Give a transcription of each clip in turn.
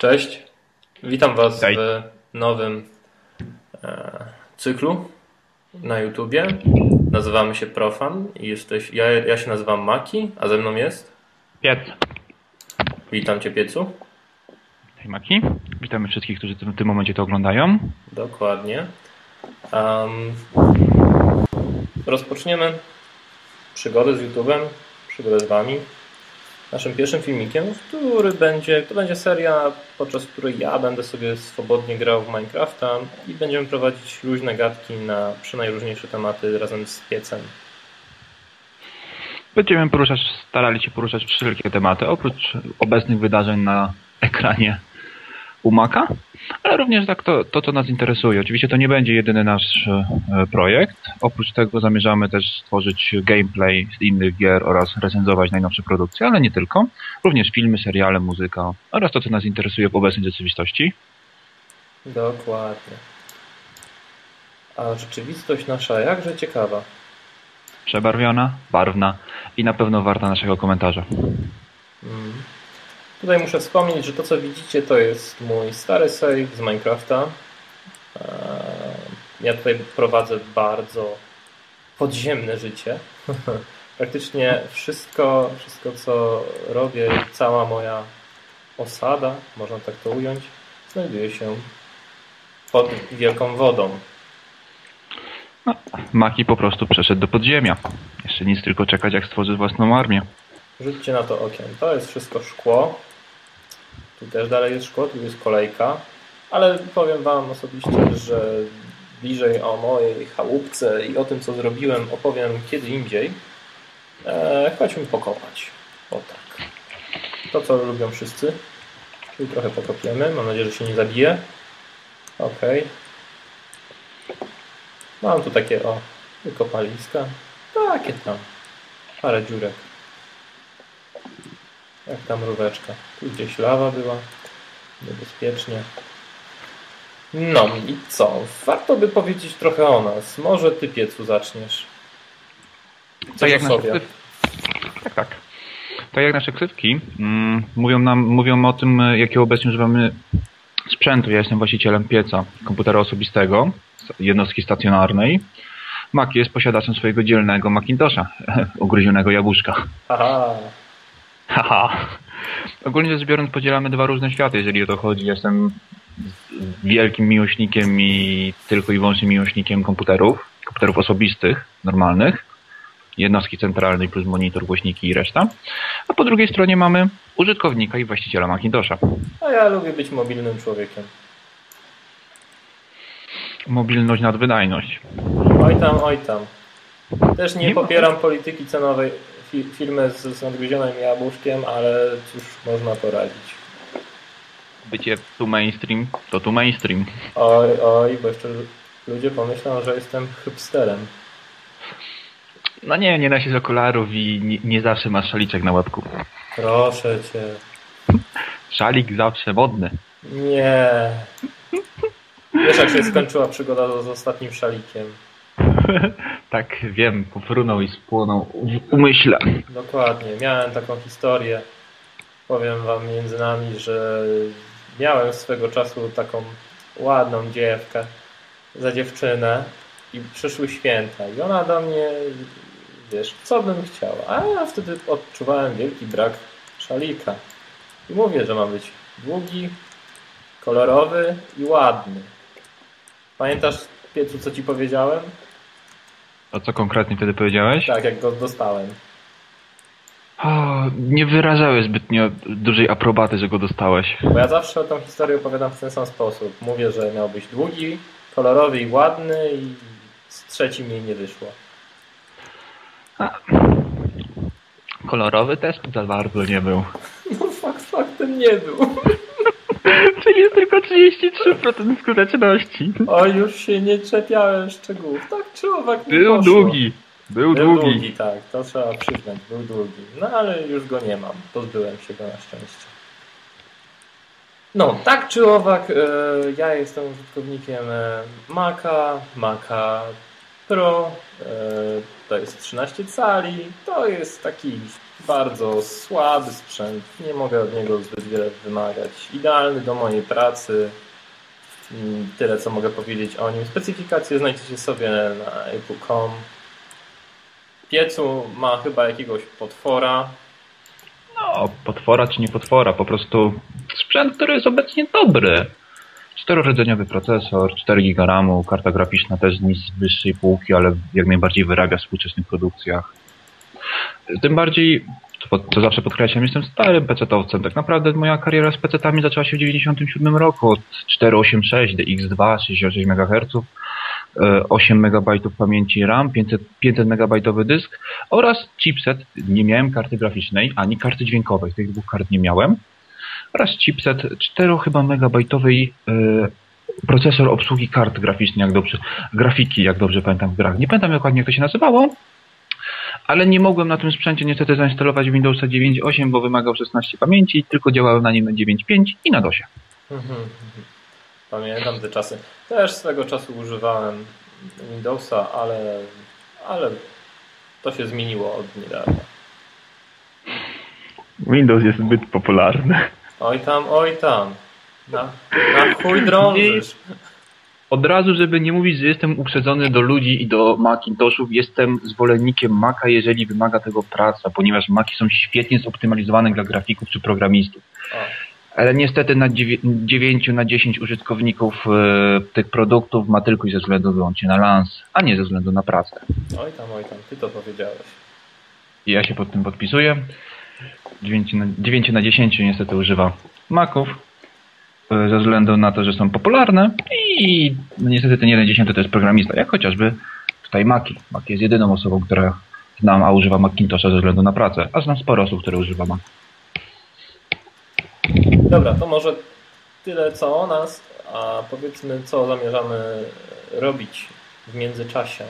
Cześć, witam Was Cześć. w nowym e, cyklu na YouTubie. Nazywamy się Profan i jesteś, ja, ja się nazywam Maki, a ze mną jest. Piec. Witam Cię, Piecu. Hej Maki. Witamy wszystkich, którzy w tym momencie to oglądają. Dokładnie. Em, rozpoczniemy przygodę z YouTubem, przygodę z Wami. Naszym pierwszym filmikiem, który będzie, to będzie seria, podczas której ja będę sobie swobodnie grał w Minecrafta i będziemy prowadzić luźne gadki na przenajróżniejsze tematy razem z piecem. Będziemy poruszać, starali się poruszać wszelkie tematy, oprócz obecnych wydarzeń na ekranie u Maka, ale również tak to, to, co nas interesuje. Oczywiście to nie będzie jedyny nasz e, projekt. Oprócz tego zamierzamy też stworzyć gameplay z innych gier oraz recenzować najnowsze produkcje, ale nie tylko. Również filmy, seriale, muzyka oraz to, co nas interesuje w obecnej rzeczywistości. Dokładnie. A rzeczywistość nasza jakże ciekawa. Przebarwiona, barwna i na pewno warta naszego komentarza. Mm. Tutaj muszę wspomnieć, że to co widzicie to jest mój stary save z Minecrafta. Eee, Ja tutaj prowadzę bardzo podziemne życie. Praktycznie wszystko, wszystko co robię, cała moja osada, można tak to ująć, znajduje się pod wielką wodą. Maki po prostu przeszedł do podziemia. Jeszcze nic, tylko czekać, jak stworzy własną armię. Rzućcie na to okiem. To jest wszystko szkło. Tu też dalej jest szkło, tu jest kolejka. Ale powiem Wam osobiście, że bliżej o mojej chałupce i o tym, co zrobiłem, opowiem kiedy indziej. Eee, chodźmy pokopać. O tak. To, co lubią wszyscy. Czyli trochę pokopiemy. Mam nadzieję, że się nie zabije. Okej. Mam tu takie, o, wykopaliska. Takie tam. Parę dziurek. Jak tam róweczka. Tu gdzieś lawa była. Niebezpiecznie. No i co? Warto by powiedzieć trochę o nas. Może ty piecu zaczniesz. Coś Tak jak nasze sobie. ksywki. Tak, tak. Tak jak nasze ksywki mm, mówią nam, mówią o tym, jakiego obecnie używamy sprzętu. Ja jestem właścicielem pieca komputera osobistego, jednostki stacjonarnej. Maki jest posiadaczem swojego dzielnego Macintosha, ugryzionego jabłuszka. Aha. Haha. Ogólnie rzecz biorąc podzielamy dwa różne światy, jeżeli o to chodzi. Jestem wielkim miłośnikiem i tylko i wyłącznie miłośnikiem komputerów, komputerów osobistych, normalnych, jednostki centralnej plus monitor, głośniki i reszta. A po drugiej stronie mamy użytkownika i właściciela Macintosha. A ja lubię być mobilnym człowiekiem. Mobilność nad wydajność. Oj tam, oj tam. Też nie, Nie ma- popieram polityki cenowej fi firmy z, z nadgryzionym jabłuszkiem, ale cóż można poradzić. Bycie tu mainstream, to tu mainstream. Oj, oj, bo jeszcze ludzie pomyślą, że jestem hipsterem. No nie, nie da się z okularów i nie, nie zawsze masz szaliczek na łapku. Proszę cię. Szalik zawsze modny. Nie. Wiesz, jak się skończyła przygoda z ostatnim szalikiem. tak, wiem, pofrunął i spłonął w umyśle. Dokładnie. Miałem taką historię. Powiem wam między nami, że miałem swego czasu taką ładną dziewkę za dziewczynę i przyszły święta i ona do mnie, wiesz, co bym chciał. A ja wtedy odczuwałem wielki brak szalika. I mówię, że ma być długi, kolorowy i ładny. Pamiętasz, Piecu, co ci powiedziałem? A co konkretnie wtedy powiedziałeś? Tak, jak go dostałem. O, nie wyrażałeś zbytnio dużej aprobaty, że go dostałeś. Bo ja zawsze tą historię opowiadam w ten sam sposób. Mówię, że miał być długi, kolorowy i ładny i z trzecim jej nie wyszło. Kolorowy też za bardzo nie był. No fakt faktem nie był. Czyli jest tylko 33% skuteczności. O, już się nie czepiałem szczegółów. Tak czy owak nie Był poszło. długi. Był, Był długi. długi, tak. To trzeba przyznać. Był długi. No ale już go nie mam. Pozbyłem się go na szczęście. No, tak czy owak, e, ja jestem użytkownikiem e, Maca, Maca Pro, e, to jest 13 cali, to jest taki bardzo słaby sprzęt, nie mogę od niego zbyt wiele wymagać. Idealny do mojej pracy, mm, tyle co mogę powiedzieć o nim. Specyfikacje znajdziecie sobie na epu.com. Piecu ma chyba jakiegoś potwora. No, potwora czy nie potwora, po prostu sprzęt, który jest obecnie dobry. Czterorodzeniowy procesor, 4 GB RAMu, karta graficzna też z wyższej półki, ale jak najbardziej wyrabia w współczesnych produkcjach. Tym bardziej, to, to zawsze podkreślam, jestem starym PC-owcem. Tak naprawdę moja kariera z PC-tami zaczęła się w 1997 roku od 486 DX2, 66 MHz, 8 MB pamięci RAM, 500, 500 MB dysk oraz chipset. Nie miałem karty graficznej ani karty dźwiękowej, tych dwóch kart nie miałem. Oraz chipset 4 chyba megabajtowej procesor obsługi kart graficznych, jak dobrze, grafiki, jak dobrze pamiętam w grach. Nie pamiętam dokładnie jak to się nazywało, ale nie mogłem na tym sprzęcie niestety zainstalować Windowsa 9.8, bo wymagał 16 pamięci, tylko działałem na nim na 9.5 i na DOSie. Mhm. Pamiętam te czasy. Też swego czasu używałem Windowsa, ale, ale to się zmieniło od niedawna. Windows jest zbyt popularny. Oj tam, oj tam. Na, na chuj drążysz. Od razu, żeby nie mówić, że jestem uprzedzony do ludzi i do Macintoshów, jestem zwolennikiem Maca, jeżeli wymaga tego praca, ponieważ Maci są świetnie zoptymalizowane dla grafików czy programistów. Ale niestety na 9 na 10 użytkowników e, tych produktów ma tylko i ze względu wyłącznie na lans, a nie ze względu na pracę. Oj tam, oj tam, ty to powiedziałeś. I ja się pod tym podpisuję. 9 na, 9 na 10 niestety używa Maców ze względu na to, że są popularne i no niestety ten 1 10 to jest programista, jak chociażby tutaj Maki. Maki jest jedyną osobą, która znam, a używa Macintosha ze względu na pracę, a znam sporo osób, które używa Mac. Dobra, to może tyle co o nas, a powiedzmy co zamierzamy robić w międzyczasie.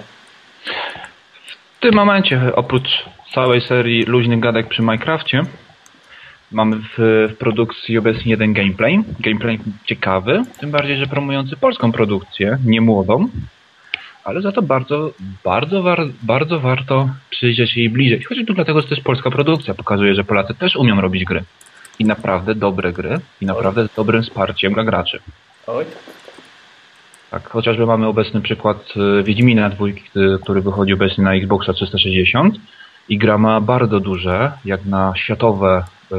W tym momencie, oprócz całej serii luźnych gadek przy Minecrafcie, mamy w, w, produkcji obecnie jeden gameplay. Gameplay ciekawy, tym bardziej, że promujący polską produkcję, nie młodą, ale za to bardzo, bardzo, war, bardzo warto przyjrzeć się jej bliżej. Choćby dlatego, że to jest polska produkcja. Pokazuje, że Polacy też umią robić gry. I naprawdę dobre gry. I naprawdę z dobrym wsparciem dla graczy. Oj. Tak, chociażby mamy obecny przykład e, Wiedźmina dwójki, który wychodzi obecnie na Xboxa 360 i gra ma bardzo duże, jak na światowe y,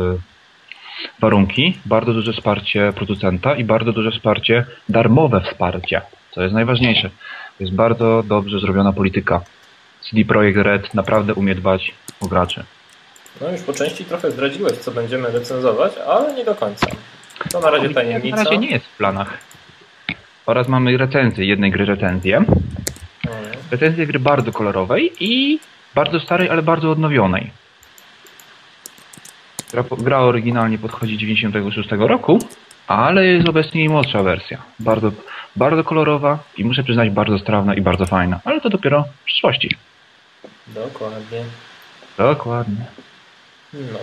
warunki, bardzo duże wsparcie producenta i bardzo duże wsparcie, darmowe wsparcie, co jest najważniejsze. To jest bardzo dobrze zrobiona polityka. CD Projekt Red naprawdę umie dbać o graczy. No już po części trochę zdradziłeś, co będziemy recenzować, ale nie do końca. To na razie tajemnica. Na razie nie jest w planach. Oraz mamy recenzję, jednej gry recenzję. Mhm. Recenzję gry bardzo kolorowej i bardzo starej, ale bardzo odnowionej. Gra, gra oryginalnie podchodzi 96 roku, ale jest obecnie jej młodsza wersja. Bardzo, bardzo kolorowa i muszę przyznać bardzo strawna i bardzo fajna. Ale to dopiero w przyszłości. Dokładnie. Dokładnie. No.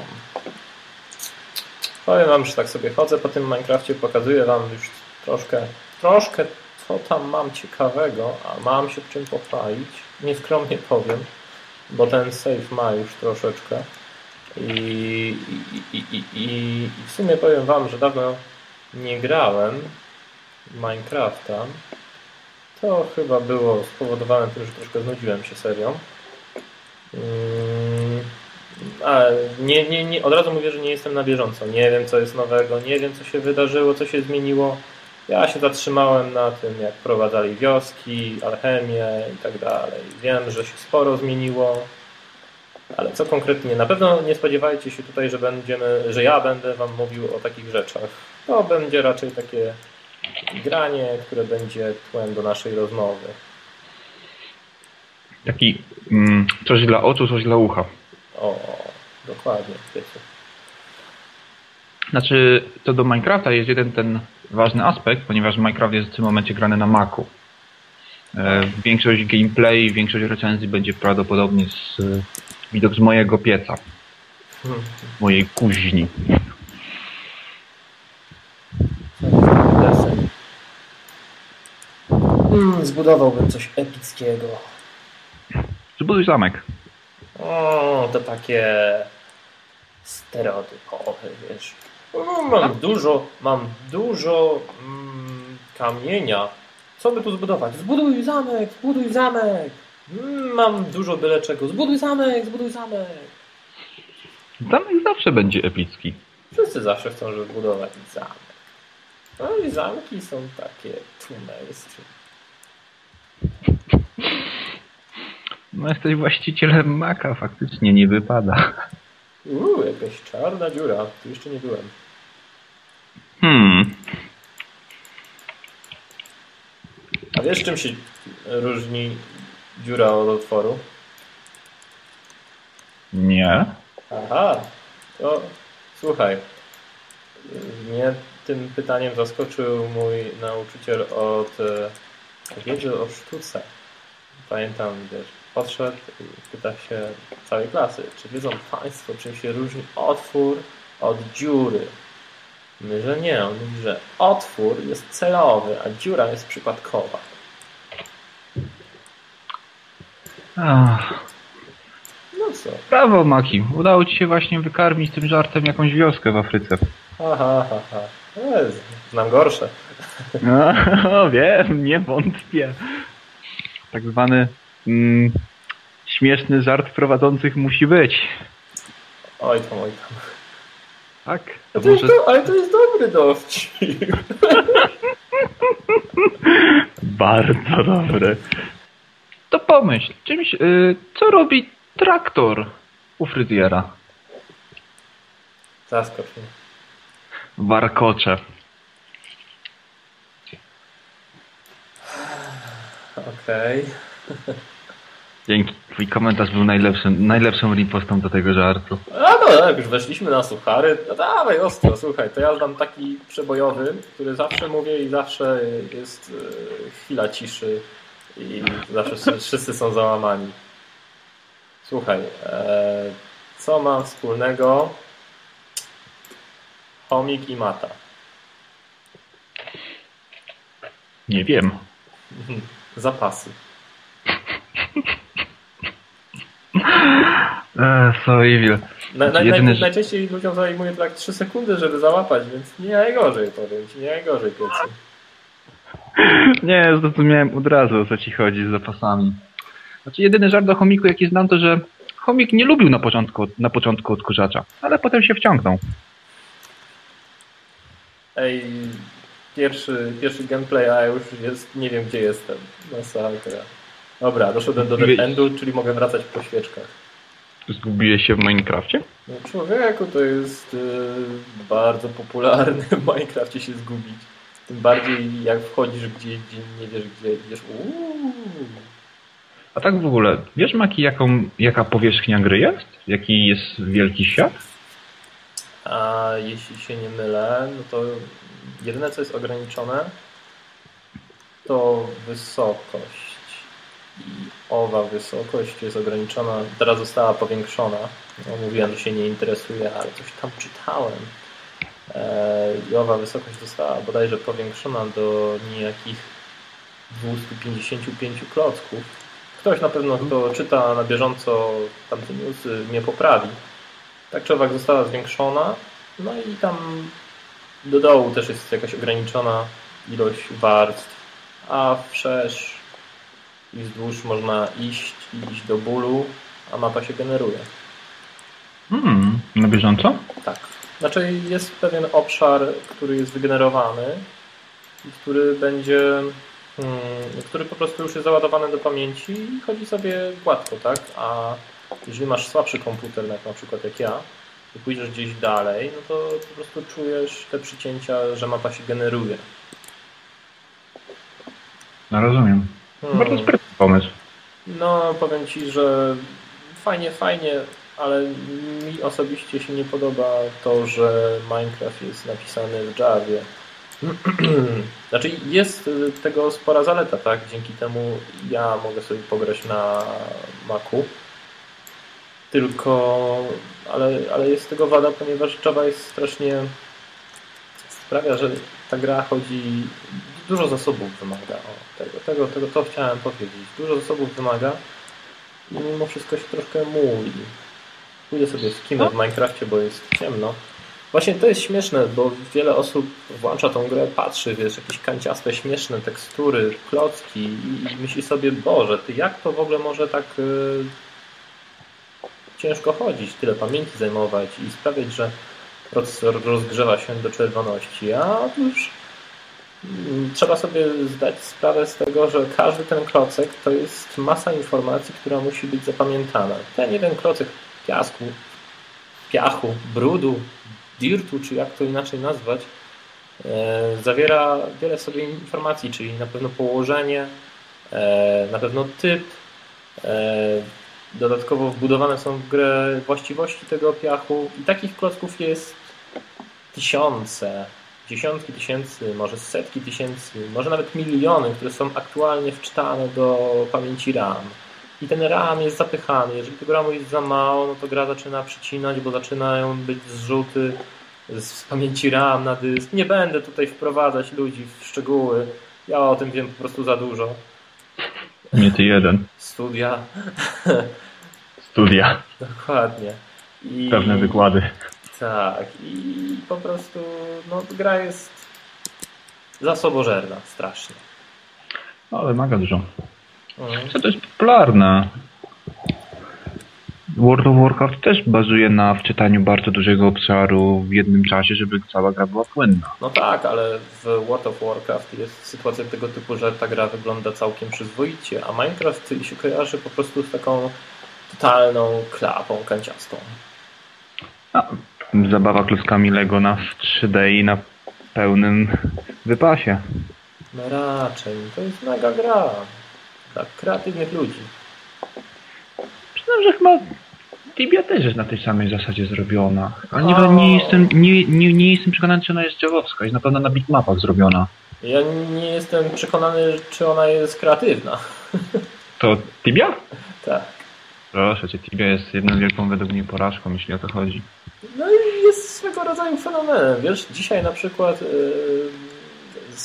Powiem wam, że tak sobie chodzę po tym Minecrafcie, pokazuję wam już troszkę, troszkę co tam mam ciekawego, a mam się czym pochwalić. Nieskromnie powiem bo ten save ma już troszeczkę. I, i, i, i, w sumie powiem Wam, że dawno nie grałem Minecrafta. To chyba było spowodowane tym, że troszkę znudziłem się serią. Mm, ale nie, nie, nie, od razu mówię, że nie jestem na bieżąco. Nie wiem, co jest nowego, nie wiem, co się wydarzyło, co się zmieniło. Ja się zatrzymałem na tym, jak prowadzali wioski, alchemię i tak dalej. Wiem, że się sporo zmieniło, ale co konkretnie? Na pewno nie spodziewajcie się tutaj, że będziemy, że ja będę Wam mówił o takich rzeczach. To będzie raczej takie granie, które będzie tłem do naszej rozmowy. Taki mm, coś dla oczu, coś dla ucha. O, dokładnie, wiecie. Znaczy, co do Minecrafta jest jeden ten ważny aspekt, ponieważ Minecraft jest w tym momencie grany na Macu. E, większość gameplay, większość recenzji będzie prawdopodobnie z, widok z mojego pieca. Mojej kuźni. Hmm, zbudowałbym coś epickiego. Zbuduj zamek. O, to takie stereotypowe, wiesz. O, mam dużo, mam dużo mm, kamienia. Co by tu zbudować? Zbuduj zamek, zbuduj zamek. Mm, mam dużo byle czego. Zbuduj zamek, zbuduj zamek. Zamek zawsze będzie epicki. Wszyscy zawsze chcą, żeby budować zamek. No i zamki są takie tu mainstream. No jesteś właścicielem maka, faktycznie nie wypada. Uuu, jakaś czarna dziura. Tu jeszcze nie byłem. Hmm. A wiesz czym się różni dziura od otworu? Nie. Aha, to słuchaj. Mnie tym pytaniem zaskoczył mój nauczyciel od e, wiedzy o sztuce. Pamiętam, wiesz, podszedł i pyta się całej klasy, czy wiedzą Państwo, czym się różni otwór od dziury? My, że nie. On mówi, że otwór jest celowy, a dziura jest przypadkowa. Ach, No co? brawo, Maki. Udało ci się właśnie wykarmić tym żartem jakąś wioskę w Afryce. Ha, ha, ha, ha. Jezu, Znam gorsze. No, wiem, nie wątpię. Tak zwany mm, śmieszny żart prowadzących musi być. Oj tam, oj tam. Tak? A To może do, ale to jest dobry dowcip. bardzo dobre. To pomyśl, czymś, y, co robi traktor u fryzjera? Zaskocz mnie. Warkocze. Okej. Dzięki. Twój komentarz był najlepszym, najlepszą ripostą do tego żartu. A no, jak już weszliśmy na suchary, no dawaj ostro, słuchaj, to ja dam taki przebojowy, który zawsze mówię i zawsze jest e, chwila ciszy i zawsze wszyscy- są załamani. Słuchaj, e, co ma wspólnego chomik i mata? Nie wiem. Zapasy. So evil. Na, na, Jedyny, naj, najczęściej ludziom zajmuje tak 3 sekundy, żeby załapać, więc nie najgorzej powiem ci, nie najgorzej piecy. Nie, zrozumiałem od razu o co ci chodzi z zapasami. Znaczy jedyny żart o chomiku jaki znam to, że chomik nie lubił na początku, na początku odkurzacza, ale potem się wciągnął. Ej, pierwszy, pierwszy gameplay, a już jest, nie wiem gdzie jestem. Masakra. Dobra, doszedłem do dead endu, czyli mogę wracać po świeczkach. Zgubiłeś się w Minecrafcie? No człowieku, to jest y, bardzo popularne w Minecrafcie się zgubić. Tym bardziej jak wchodzisz gdzieś, gdzie nie wiesz gdzie idziesz. Uuu. A tak w ogóle, wiesz Maki, jaką, jaka powierzchnia gry jest? Jaki jest wielki świat? A jeśli się nie mylę, no to jedyne co jest ograniczone to wysokość. I owa wysokość jest ograniczona, teraz została powiększona. No, mówiłem, że się nie interesuje, ale coś tam czytałem. E, I owa wysokość została bodajże powiększona do niejakich 255 klocków. Ktoś na pewno, kto czyta na bieżąco tamte newsy, mnie poprawi. Tak czy owak została zwiększona, no i tam do dołu też jest jakaś ograniczona ilość warstw, a wszerz i wzdłuż można iść, iść do bólu, a mapa się generuje. Hmm, na bieżąco? Tak. Znaczy jest pewien obszar, który jest wygenerowany i który będzie, hmm, który po prostu już jest załadowany do pamięci i chodzi sobie gładko, tak? A jeżeli masz słabszy komputer, jak na przykład jak ja, i pójdziesz gdzieś dalej, no to po prostu czujesz te przycięcia, że mapa się generuje. No rozumiem. Hmm. Bardzo pomysł. No, powiem Ci, że fajnie, fajnie, ale mi osobiście się nie podoba to, że Minecraft jest napisany w Javie. Znaczy jest y, tego spora zaleta, tak? Dzięki temu ja mogę sobie pograć na Macu. Tylko, ale, ale jest tego wada, ponieważ Java jest strasznie sprawia, że ta gra chodzi dużo zasobów wymaga. O, tego, tego, tego to chciałem powiedzieć. Dużo zasobów wymaga i mimo wszystko się troszkę muli. Pójdę sobie w kimę w Minecrafcie, bo jest ciemno. Właśnie to jest śmieszne, bo wiele osób włącza tą grę, patrzy, wiesz, jakieś kanciaste, śmieszne tekstury, klocki i myśli sobie, Boże, ty jak to w ogóle może tak y, ciężko chodzić, tyle pamięci zajmować i sprawiać, że procesor rozgrzewa się do czerwoności, a otóż mm, trzeba sobie zdać sprawę z tego, że każdy ten klocek to jest masa informacji, która musi być zapamiętana. Ten jeden klocek piasku, piachu, brudu, dirtu, czy jak to inaczej nazwać, e, zawiera wiele sobie informacji, czyli na pewno położenie, e, na pewno typ, e, dodatkowo wbudowane są w grę właściwości tego piachu i takich klocków jest tysiące, dziesiątki tysięcy, może setki tysięcy, może nawet miliony, które są aktualnie wczytane do pamięci RAM. I ten RAM jest zapychany. Jeżeli tego RAMu jest za mało, no to gra zaczyna przycinać, bo zaczynają być zrzuty z pamięci RAM na dysk. Nie będę tutaj wprowadzać ludzi w szczegóły. Ja o tym wiem po prostu za dużo. Nie ty jeden. Studia. Studia. Dokładnie. I... Pewne wykłady. Tak. I po prostu no, gra jest zasobożerna strasznie. No, ale wymaga dużo. Mhm. Co to jest popularne. World of Warcraft też bazuje na wczytaniu bardzo dużego obszaru w jednym czasie, żeby cała gra była płynna. No tak, ale w World of Warcraft jest sytuacja tego typu, że ta gra wygląda całkiem przyzwoicie, a Minecraft się kojarzy po prostu z taką totalną klapą kanciastą. A, zabawa klockami Lego na 3D i na pełnym wypasie. No raczej, to jest mega gra dla kreatywnych ludzi. Przyznam, że chyba Tibia też jest na tej samej zasadzie zrobiona. Ale nie, nie, jestem, nie, nie, nie jestem przekonany, czy ona jest działowska. Jest na pewno na bitmapach zrobiona. Ja nie jestem przekonany, czy ona jest kreatywna. To Tibia? Tak. Proszę cię, Tibia jest jedną wielką według mnie porażką, jeśli o to chodzi. No i jest swego rodzaju fenomenem. Wiesz, dzisiaj na przykład yy,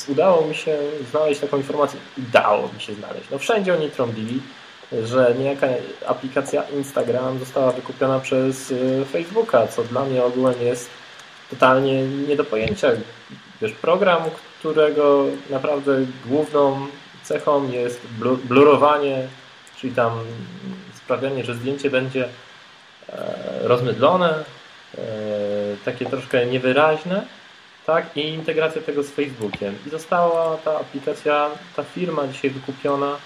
udało mi się znaleźć taką informację. Udało mi się znaleźć. No wszędzie oni trąbili że niejaka aplikacja Instagram została wykupiona przez y, Facebooka, co dla mnie ogółem jest totalnie nie do pojęcia. Wiesz, program, którego naprawdę główną cechą jest blurowanie, czyli tam sprawianie, że zdjęcie będzie e, rozmydlone, e, takie troszkę niewyraźne, tak, i integracja tego z Facebookiem. I została ta aplikacja, ta firma dzisiaj wykupiona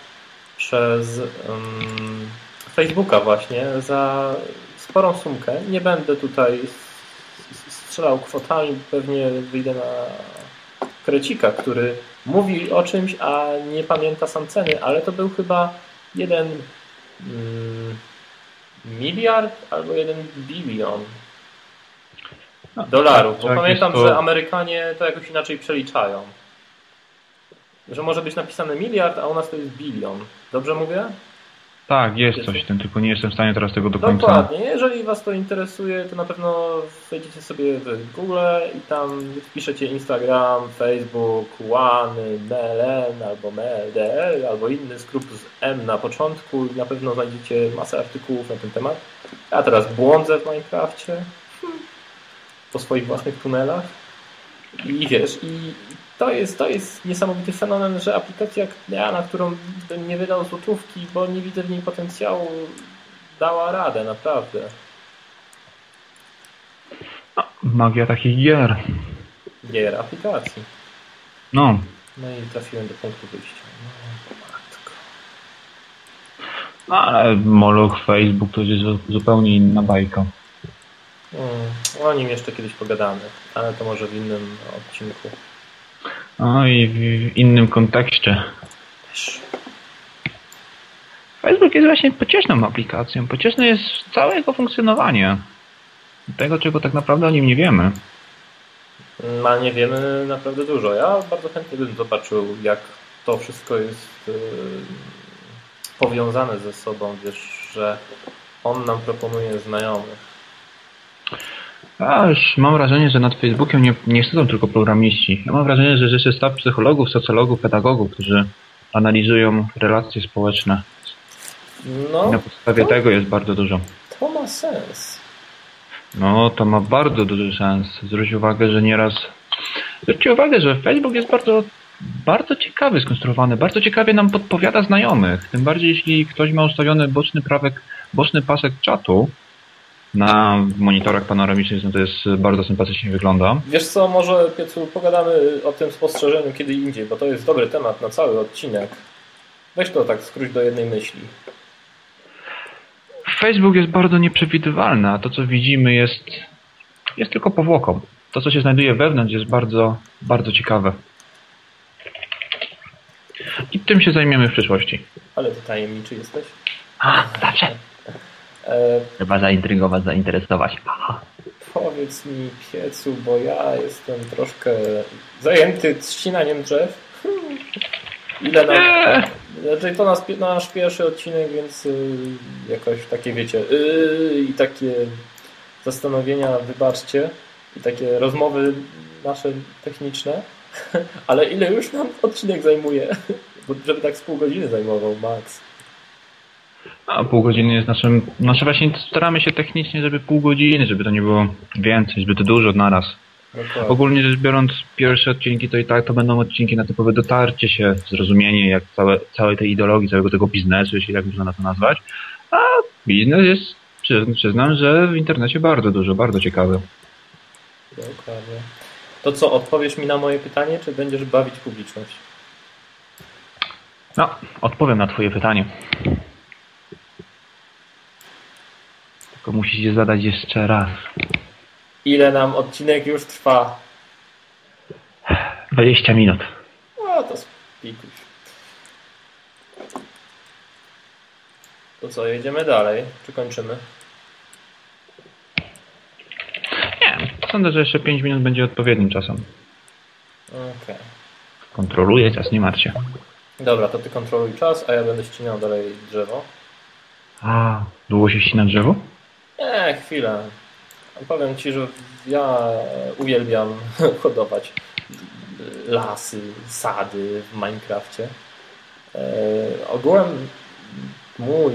przez um, Facebooka właśnie za sporą sumkę. Nie będę tutaj strzelał kwotami, pewnie wyjdę na krecika, który mówi o czymś, a nie pamięta sam ceny, ale to był chyba jeden miliard albo jeden bilion no, dolarów, bo tak, pamiętam, to... że Amerykanie to jakoś inaczej przeliczają że może być napisane miliard, a u nas to jest bilion. Dobrze mówię? Tak, jest coś w tym, tylko nie jestem w stanie teraz tego do końca... Dokładnie. Jeżeli Was to interesuje, to na pewno wejdziecie sobie w Google i tam wpiszecie Instagram, Facebook, One, MLN albo MLDL albo inny skrót z M na początku i na pewno znajdziecie masę artykułów na ten temat. Ja teraz błądzę w Minecrafcie hmm. po swoich własnych tunelach i wiesz, i to jest, to jest niesamowity fenomen, że aplikacja, ja, na którą bym nie wydał złotówki, bo nie widzę w niej potencjału, dała radę, naprawdę. Magia takich gier. Gier, aplikacji. No. No i trafiłem do punktu wyjścia. No, matko. No, ale Moloch, Facebook to jest zupełnie inna bajka. Hmm, o nim jeszcze kiedyś pogadamy, ale to może w innym odcinku. No i w innym kontekście. Facebook jest właśnie pocieszną aplikacją. Pocieszne jest całe jego funkcjonowanie. Tego, czego tak naprawdę o nim nie wiemy. No, nie wiemy naprawdę dużo. Ja bardzo chętnie bym zobaczył, jak to wszystko jest yy, powiązane ze sobą. Wiesz, że on nam proponuje znajomych a już mam wrażenie, że nad Facebookiem nie, nie siedzą tylko programiści. Ja mam wrażenie, że jest staw psychologów, socjologów, pedagogów, którzy analizują relacje społeczne. No, Na podstawie to, tego jest bardzo dużo. to ma sens. No, to ma bardzo duży sens. Zwróć uwagę, że nieraz... Zwróćcie uwagę, że Facebook jest bardzo, bardzo ciekawy skonstruowany. Bardzo ciekawie nam podpowiada znajomych. Tym bardziej, jeśli ktoś ma ustawiony boczny prawek, boczny pasek czatu na monitorach panoramicznych, no to jest bardzo sympatycznie wygląda. Wiesz co, może Piecu pogadamy o tym spostrzeżeniu kiedy indziej, bo to jest dobry temat na cały odcinek. Weź to tak skróć do jednej myśli. Facebook jest bardzo nieprzewidywalny, a to co widzimy jest, jest tylko powłoką. To co się znajduje wewnątrz jest bardzo, bardzo ciekawe. I tym się zajmiemy w przyszłości. Ale ty tajemniczy jesteś. A, zawsze. E, Trzeba zaintrygować, zainteresować. Aha. powiedz mi, Piecu, bo ja jestem troszkę zajęty ścinaniem drzew. Hmm. Ile nam... Znaczy to nasz, nasz pierwszy odcinek, więc y, jakoś takie wiecie y, i takie zastanowienia, wybaczcie, i takie rozmowy nasze techniczne, ale ile już nam odcinek zajmuje? Bo żeby tak z pół godziny zajmował, max. A pół godziny jest naszym... Znaczy właśnie staramy się technicznie, żeby pół godziny, żeby to nie było więcej, zbyt dużo naraz. Dokładnie. Ogólnie rzecz biorąc, pierwsze odcinki to i tak to będą odcinki na typowe dotarcie się, zrozumienie jak całe, całej tej ideologii, całego tego biznesu, jeśli tak można to nazwać. A biznes jest, przy- przyznam, że w internecie bardzo dużo, bardzo ciekawy. Dokładnie. To co, odpowiesz mi na moje pytanie, czy będziesz bawić publiczność? No, odpowiem na twoje pytanie. Tylko musisz je zadać jeszcze raz. Ile nam odcinek już trwa? 20 minut. No to spikuś. To co, jedziemy dalej? Czy kończymy? Nie, sądzę, że jeszcze 5 minut będzie odpowiednim czasem. Okej. Kontroluję czas, nie martw się. Dobra, to ty kontroluj czas, a ja będę ścinał dalej drzewo. A, długo się ścina drzewo? Nie, chwilę. Powiem ci, że ja uwielbiam hodować lasy, sady w Minecrafcie. E, ogółem mój,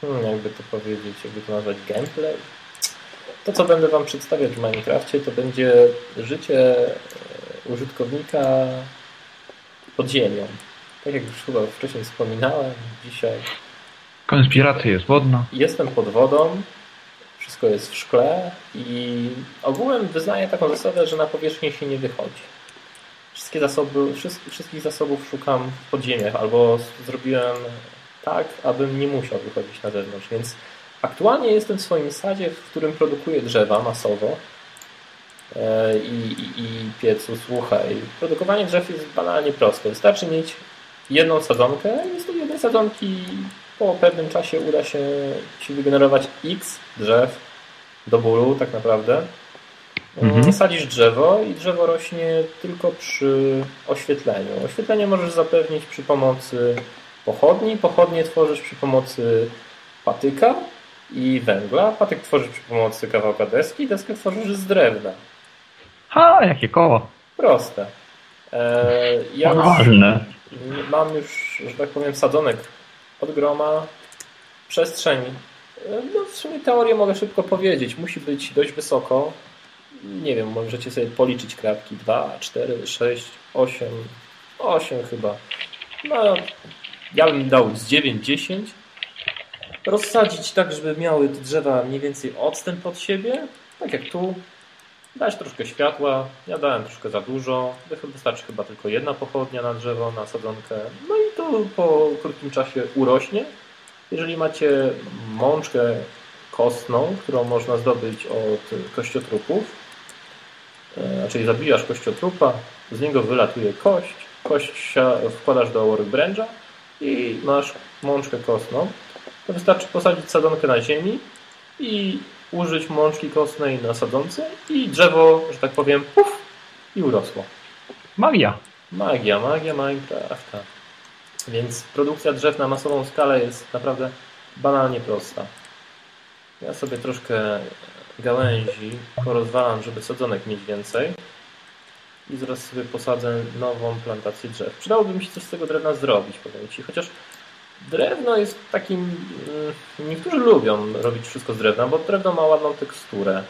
hmm, jakby to powiedzieć, jakby to nazwać gameplay, to co będę wam przedstawiać w Minecrafcie, to będzie życie e, użytkownika pod ziemią. Tak jak już chyba wcześniej wspominałem, dzisiaj Konspiracja jest wodna. Jestem pod wodą, wszystko jest w szkle i ogółem wyznaję taką zasadę, że na powierzchnię się nie wychodzi. Wszystkie zasoby, wszystkich, zasobów szukam w podziemiach albo zrobiłem tak, abym nie musiał wychodzić na zewnątrz, więc aktualnie jestem w swoim sadzie, w którym produkuję drzewa masowo E, i, i, i piecu, słuchaj, produkowanie drzew jest banalnie proste. Wystarczy mieć jedną sadzonkę i z tej jednej sadzonki po pewnym czasie uda się Ci wygenerować x drzew do bólu tak naprawdę. Mhm. Sadzisz drzewo i drzewo rośnie tylko przy oświetleniu. Oświetlenie możesz zapewnić przy pomocy pochodni. Pochodnie tworzysz przy pomocy patyka i węgla. Patyk tworzysz przy pomocy kawałka deski, deskę tworzysz z drewna. Ha, jakie koło. Proste. Eee, ja już mam już, że tak powiem, sadzonek od groma. Przestrzeń, e, no w sumie teorię mogę szybko powiedzieć. Musi być dość wysoko. Nie wiem, możecie sobie policzyć kratki. 2, 4, 6, 8, 8 chyba. No, ja bym dał z 9, 10. Rozsadzić tak, żeby miały te drzewa mniej więcej odstęp od siebie. Tak jak tu. Dać troszkę światła. Ja dałem troszkę za dużo. Wystarczy chyba tylko jedna pochodnia na drzewo, na sadzonkę. No i to po krótkim czasie urośnie. Jeżeli macie mączkę kostną, którą można zdobyć od kościotrupów, e, czyli zabijasz kościotrupa, z niego wylatuje kość, kość wkładasz do workbencha i masz mączkę kostną, to wystarczy posadzić sadzonkę na ziemi i użyć mączki kostnej na sadzonce i drzewo, że tak powiem, puf, i urosło. Magia. Magia, magia Minecrafta. Więc produkcja drzew na masową skalę jest naprawdę banalnie prosta. Ja sobie troszkę gałęzi porozwalam, żeby sadzonek mieć więcej. I zaraz sobie posadzę nową plantację drzew. Przydałoby mi się coś z tego drewna zrobić, powiem Ci. Chociaż Drewno jest takim. mm, Niektórzy lubią robić wszystko z drewna, bo drewno ma ładną teksturę,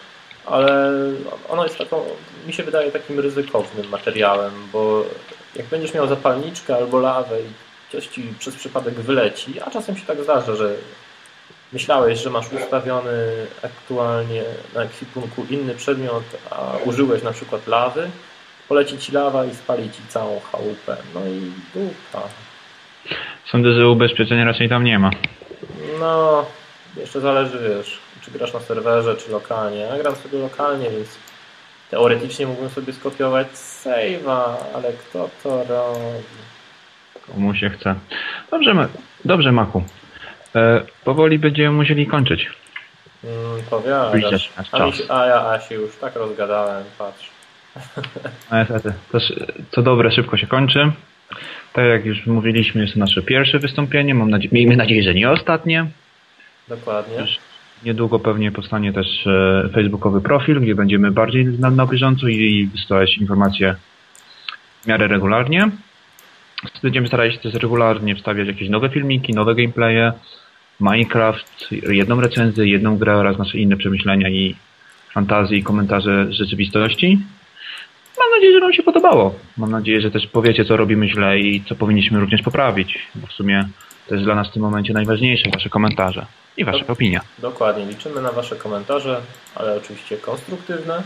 ale ono jest taką, mi się wydaje, takim ryzykownym materiałem, bo jak będziesz miał zapalniczkę albo lawę i coś ci przez przypadek wyleci, a czasem się tak zdarza, że myślałeś, że masz ustawiony aktualnie na ekwipunku inny przedmiot, a użyłeś na przykład lawy, poleci ci lawa i spali ci całą chałupę. No i dupa. Sądzę, że ubezpieczenia raczej tam nie ma. No, jeszcze zależy, wiesz, czy grasz na serwerze, czy lokalnie. Ja gram sobie lokalnie, więc teoretycznie mógłbym sobie skopiować save'a, ale kto to robi? Komu się chce. Dobrze, dobrze Maku. E, powoli będziemy musieli kończyć. Mm, powiadasz. A, mi a ja a się już tak rozgadałem, patrz. No niestety. To, sz- co dobre szybko się kończy. Tak jak już mówiliśmy, jest to nasze pierwsze wystąpienie. Mam nadzie- miejmy nadzieję, że nie ostatnie. Dokładnie. Już Niedługo pewnie powstanie też e, facebookowy profil, gdzie będziemy bardziej na, na bieżąco i wysyłać informacje w miarę regularnie. Będziemy starali się też regularnie wstawiać jakieś nowe filmiki, nowe gameplaye, Minecraft, jedną recenzję, jedną grę oraz nasze inne przemyślenia i fantazje i komentarze z rzeczywistości. Mam nadzieję, że Wam się podobało. Mam nadzieję, że też powiecie, co robimy źle i co powinniśmy również poprawić, bo w sumie to jest dla nas w tym momencie najważniejsze, Wasze komentarze i Wasze Dob- opinie. Dokładnie, liczymy na Wasze komentarze, ale oczywiście konstruktywne.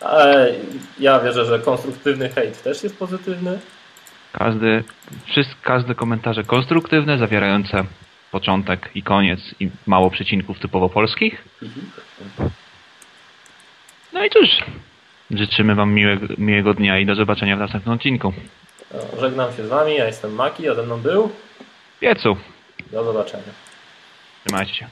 Ale ja wierzę, że konstruktywny hejt też jest pozytywny. Każdy, wszystkie, każde komentarze konstruktywne, zawierające początek i koniec i mało przecinków typowo polskich. No i cóż, życzymy Wam miłego, miłego dnia i do zobaczenia w następnym odcinku. No, Żegnam się z Wami, ja jestem Maki, a ze mną był. Piecu, Do zobaczenia. trzymajcie się.